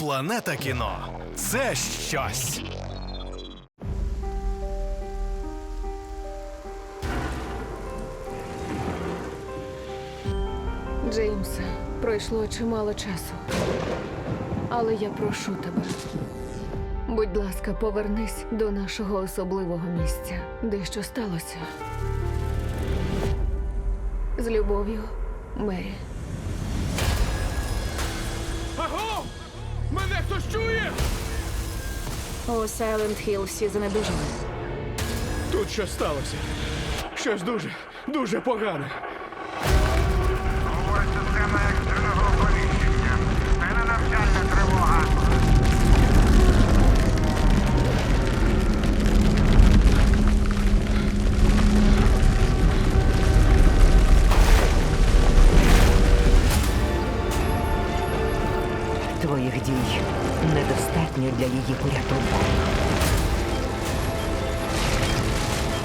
Планета кіно це щось. Джеймсе, пройшло чимало часу. Але я прошу тебе. Будь ласка, повернись до нашого особливого місця, де що сталося. З любов'ю, Мері. Аго! У Сайленд Хілл всі занедужали. Тут щось сталося. Щось дуже, дуже погане. Твоїх дій недостатньо для її порятунку.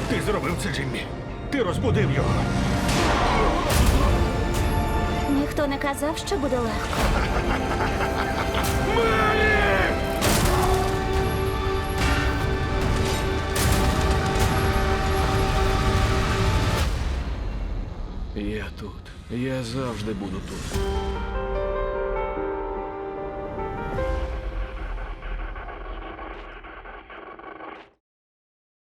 Ти зробив це, Джиммі. Ти розбудив його. Ніхто не казав, що буде легко. Я тут. Я завжди буду тут.